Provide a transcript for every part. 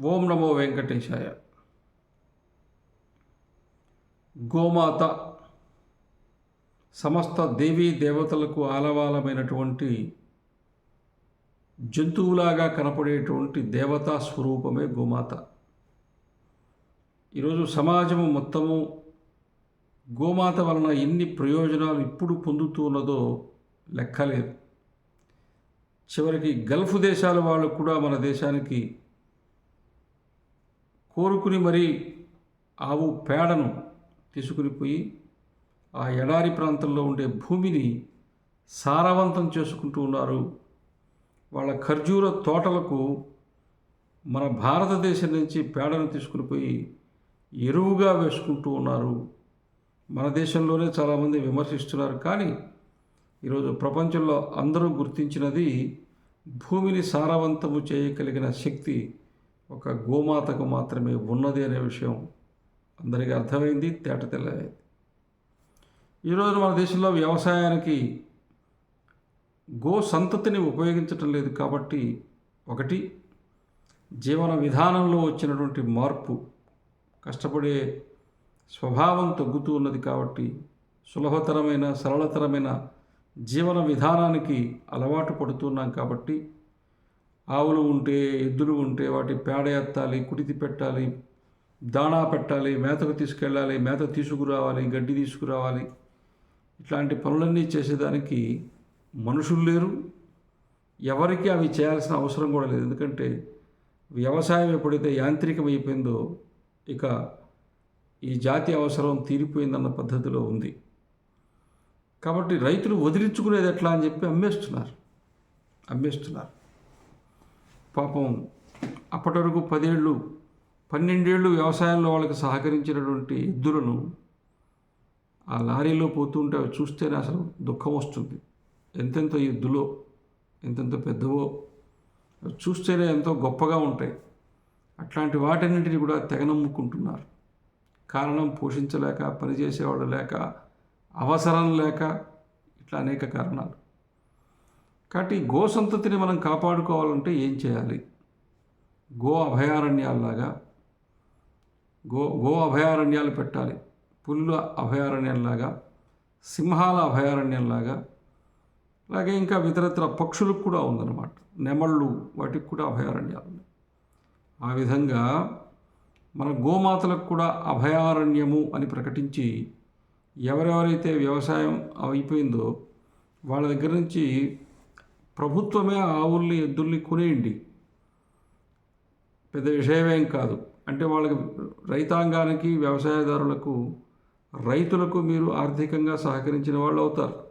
ఓం నమో వెంకటేశాయ. గోమాత సమస్త దేవీ దేవతలకు ఆలవాలమైనటువంటి జంతువులాగా కనపడేటువంటి దేవతా స్వరూపమే గోమాత. ఈరోజు సమాజము మొత్తము గోమాత వలన ఎన్ని ప్రయోజనాలు ఇప్పుడు పొందుతూ ఉన్నదో లెక్కలేదు. చివరికి గల్ఫ్ దేశాల వాళ్ళు కూడా మన దేశానికి కోరుకుని మరీ ఆవు పేడను తీసుకుని పోయి ఆ ఎడారి ప్రాంతంలో ఉండే భూమిని సారవంతం చేసుకుంటూ ఉన్నారు. వాళ్ళ ఖర్జూర తోటలకు మన భారతదేశం నుంచి పేడను తీసుకుని పోయి ఎరువుగా వేసుకుంటూ ఉన్నారు. మన దేశంలోనే చాలామంది విమర్శిస్తున్నారు. కానీ ఈరోజు ప్రపంచంలో అందరూ గుర్తించినది భూమిని సారవంతము చేయగలిగిన శక్తి ఒక గోమాతకు మాత్రమే ఉన్నది అనే విషయం అందరికీ అర్థమైంది తేట తెల్లమైంది. ఈరోజు మన దేశంలో వ్యవసాయానికి గో సంతతిని ఉపయోగించటం లేదు కాబట్టి ఒకటి జీవన విధానంలో వచ్చినటువంటి మార్పు కష్టపడే స్వభావం తగ్గుతూ ఉన్నది కాబట్టి సులభతరమైన సరళతరమైన జీవన విధానానికి అలవాటు పడుతున్నాం కాబట్టి ఆవులు ఉంటే ఎద్దులు ఉంటే వాటి పేడ ఎత్తాలి కుడితి పెట్టాలి దాణా పెట్టాలి మేతకు తీసుకెళ్ళాలి మేత తీసుకురావాలి గడ్డి తీసుకురావాలి. ఇట్లాంటి పనులన్నీ చేసేదానికి మనుషులు లేరు. ఎవరికి అవి చేయాల్సిన అవసరం కూడా లేదు. ఎందుకంటే వ్యవసాయం ఎప్పుడైతే యాంత్రికమైపోయిందో ఇక ఈ జాతి అవసరం తీరిపోయిందన్న పద్ధతిలో ఉంది. కాబట్టి రైతులు వదిలించుకునేది ఎట్లా అని చెప్పి అమ్మేస్తున్నారు. అమ్మేస్తున్నారు. పాపం అప్పటి వరకు పదేళ్ళు పన్నెండేళ్ళు వ్యవసాయంలో వాళ్ళకి సహకరించినటువంటి ఎద్దులను ఆ లారీలో పోతుంటే అవి చూస్తేనే అసలు దుఃఖం వస్తుంది. ఎంతెంత ఎద్దులో ఎంతెంత పెద్దవో చూస్తేనే ఎంతో గొప్పగా ఉంటాయి. అట్లాంటి వాటన్నింటినీ కూడా తెగనమ్ముకుంటున్నారు కారణం పోషించలేక పనిచేసేవాడు లేక అవసరం లేక ఇట్లా అనేక కారణాలు. కాబట్టి గో సంతతిని మనం కాపాడుకోవాలంటే ఏం చేయాలి? గో అభయారణ్యాల్లాగా గో గో అభయారణ్యాలు పెట్టాలి. పులుల అభయారణ్యంలాగా సింహాల అభయారణ్యంలాగా అలాగే ఇంకా ఇతరత్ర పక్షులకు కూడా ఉందన్నమాట. నెమళ్ళు వాటికి కూడా అభయారణ్యాలు ఉన్నాయి. ఆ విధంగా మన గోమాతలకు కూడా అభయారణ్యము అని ప్రకటించి ఎవరెవరైతే వ్యవసాయం అయిపోయిందో వాళ్ళ దగ్గర నుంచి ప్రభుత్వమే ఆవుల్ని ఎద్దుల్ని కొనేయండి. పెద్ద విషయమేం కాదు. అంటే వాళ్ళకి రైతాంగానికి వ్యవసాయదారులకు రైతులకు మీరు ఆర్థికంగా సహకరించిన వాళ్ళు అవుతారు.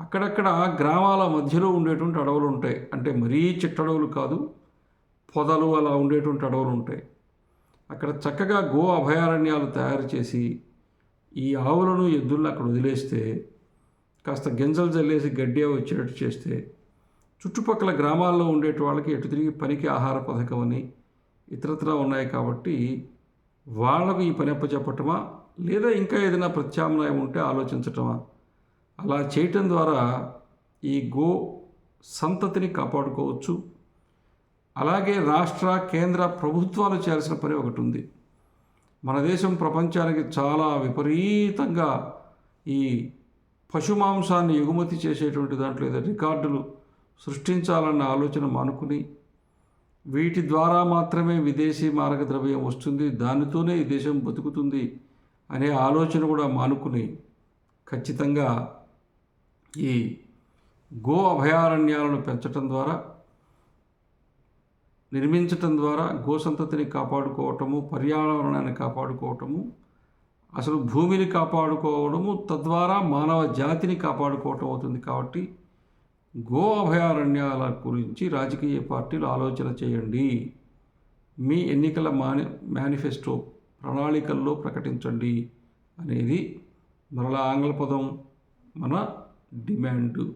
అక్కడక్కడ గ్రామాల మధ్యలో ఉండేటువంటి అడవులు ఉంటాయి. అంటే మరీ చిట్టడవులు కాదు పొదలు అలా ఉండేటువంటి అడవులు ఉంటాయి. అక్కడ చక్కగా గో అభయారణ్యాలు తయారు చేసి ఈ ఆవులను ఎద్దులను అక్కడ వదిలేస్తే కాస్త గింజలు జల్లేసి గడ్డి వచ్చేటట్టు చేస్తే చుట్టుపక్కల గ్రామాల్లో ఉండేటి వాళ్ళకి ఎటు తిరిగి పనికి ఆహార పథకం అని ఇతరత్రా ఉన్నాయి కాబట్టి వాళ్ళకు ఈ పని అప్పచెప్పటమా? లేదా ఇంకా ఏదైనా ప్రత్యామ్నాయం ఉంటే ఆలోచించటమా? అలా చేయటం ద్వారా ఈ గో సంతతిని కాపాడుకోవచ్చు. అలాగే రాష్ట్ర కేంద్ర ప్రభుత్వాలు చేయాల్సిన పని ఒకటి ఉంది. మన దేశం ప్రపంచానికి చాలా విపరీతంగా ఈ పశు మాంసాన్ని ఎగుమతి చేసేటువంటి దాంట్లో ఏదో రికార్డులు సృష్టించాలన్న ఆలోచన మానుకుని వీటి ద్వారా మాత్రమే విదేశీ మారక ద్రవ్యం వస్తుంది దానితోనే ఈ దేశం బతుకుతుంది అనే ఆలోచన కూడా మానుకుని ఖచ్చితంగా ఈ గో అభయారణ్యాలను పెంచటం ద్వారా నిర్మించటం ద్వారా గోసంతతిని కాపాడుకోవటము పర్యావరణాన్ని కాపాడుకోవటము అసలు భూమిని కాపాడుకోవడము తద్వారా మానవ జాతిని కాపాడుకోవటం అవుతుంది కాబట్టి గో అభయారణ్యాల గురించి రాజకీయ పార్టీలు ఆలోచన చేయండి. మీ ఎన్నికల మాని మేనిఫెస్టో ప్రణాళికల్లో ప్రకటించండి అనేది మరలా ఆంగ్ల పదం మన డిమాండ్.